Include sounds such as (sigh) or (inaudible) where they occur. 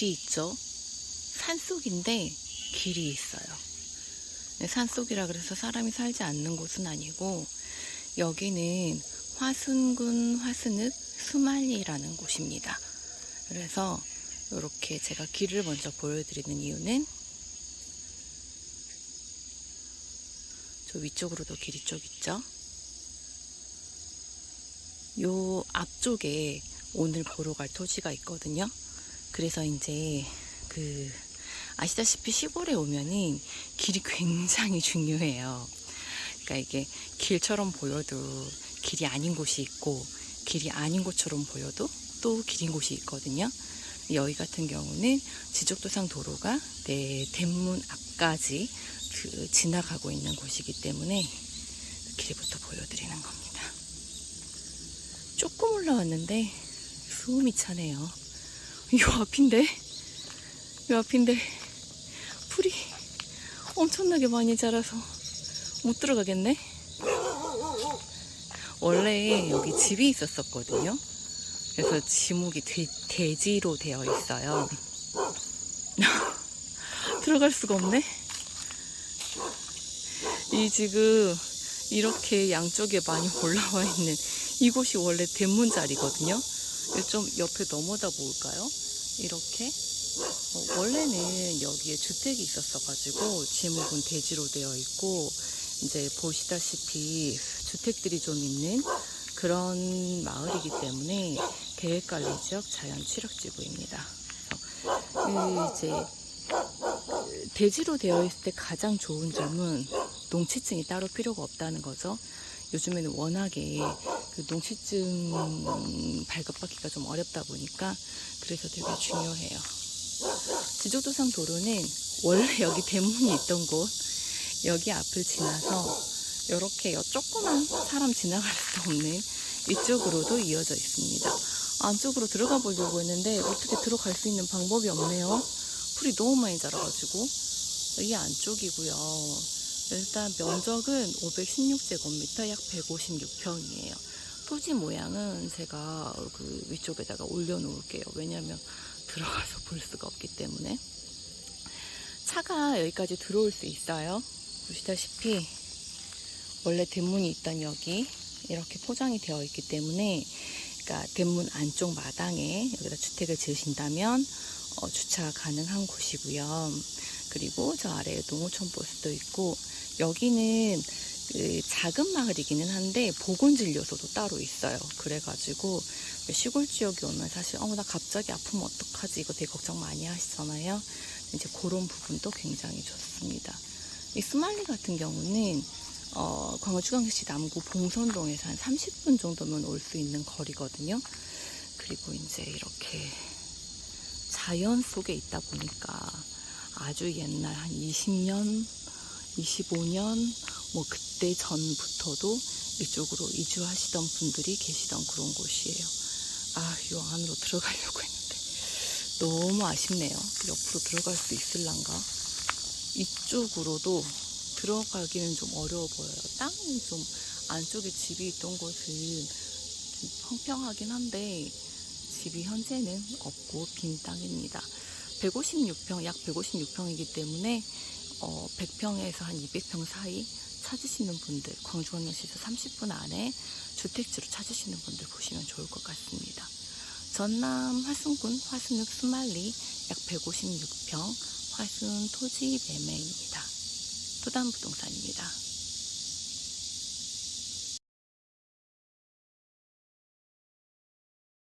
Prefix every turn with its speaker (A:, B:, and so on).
A: 길이 있죠. 산속인데 길이 있어요. 네, 산속이라 그래서 사람이 살지 않는 곳은 아니고 여기는 화순군 화순읍 수말리라는 곳입니다. 그래서 이렇게 제가 길을 먼저 보여드리는 이유는 저 위쪽으로도 길 이 쪽 있죠? 요 앞쪽에 오늘 보러 갈 토지가 있거든요. 그래서 이제 그 아시다시피 시골에 오면은 길이 굉장히 중요해요. 그러니까 이게 길처럼 보여도 길이 아닌 곳이 있고 길이 아닌 곳처럼 보여도 또 길인 곳이 있거든요. 여기 같은 경우는 지적도상 도로가 내 대문 앞까지 그 지나가고 있는 곳이기 때문에 그 길부터 보여드리는 겁니다. 조금 올라왔는데 숨이 차네요. 요 앞인데, 요 앞인데 풀이 엄청나게 많이 자라서 못 들어가겠네. 원래 여기 집이 있었었거든요. 그래서 지목이 돼, 대지로 되어 있어요. (laughs) 들어갈 수가 없네. 이 지금 이렇게 양쪽에 많이 (laughs) 올라와 있는 이곳이 원래 대문 자리거든요. 좀 옆에 넘어다 볼까요? 이렇게 어, 원래는 여기에 주택이 있었어가지고 지목은 대지로 되어 있고 이제 보시다시피 주택들이 좀 있는 그런 마을이기 때문에 계획관리 지역 자연 취락지구입니다. 그래서 그 이제 대지로 되어 있을 때 가장 좋은 점은 농취증이 따로 필요가 없다는 거죠. 요즘에는 워낙에 그 농취증 발급받기가 좀 어렵다 보니까 그래서 되게 중요해요. 지적도상 도로는 원래 (laughs) 여기 대문이 있던 곳 여기 앞을 지나서 이렇게 요 조그만 사람 지나갈 수 없는 이쪽으로도 이어져 있습니다. 안쪽으로 들어가 보려고 했는데 어떻게 들어갈 수 있는 방법이 없네요. 풀이 너무 많이 자라가지고 이게 안쪽이고요. 일단 면적은 516제곱미터 약 156평이에요. 토지 모양은 제가 그 위쪽에다가 올려놓을게요. 왜냐면 들어가서 볼 수가 없기 때문에. 차가 여기까지 들어올 수 있어요. 보시다시피 원래 대문이 있던 여기 이렇게 포장이 되어 있기 때문에 그러니까 대문 안쪽 마당에 여기다 주택을 지으신다면 어, 주차 가능한 곳이고요. 그리고 저 아래에 농어촌 버스도 있고 여기는 그 작은 마을이기는 한데 보건진료소도 따로 있어요. 그래가지고 시골 지역에 오면 사실 어나 갑자기 아프면 어떡하지 이거 되게 걱정 많이 하시잖아요. 이제 그런 부분도 굉장히 좋습니다. 이 스말리 같은 경우는 어, 광주광역시 남구 봉선동에서 한 30분 정도면 올 수 있는 거리거든요. 그리고 이제 이렇게 자연 속에 있다 보니까 아주 옛날 한 20년, 25년 뭐 그때 전부터도 이쪽으로 이주하시던 분들이 계시던 그런 곳이에요. 아, 요 안으로 들어가려고 했는데 너무 아쉽네요. 옆으로 들어갈 수 있을란가? 이쪽으로도 들어가기는 좀 어려워 보여요. 땅이 좀 안쪽에 집이 있던 곳은 좀 평평하긴 한데 집이 현재는 없고 빈 땅입니다. 156평, 약 156평이기 때문에 어, 100평에서 한 200평 사이 찾으시는 분들, 광주광역시에서 30분 안에 주택지로 찾으시는 분들 보시면 좋을 것 같습니다. 전남 화순군 화순읍 수말리 약 156평 화순 토지 매매입니다. 토담 부동산입니다.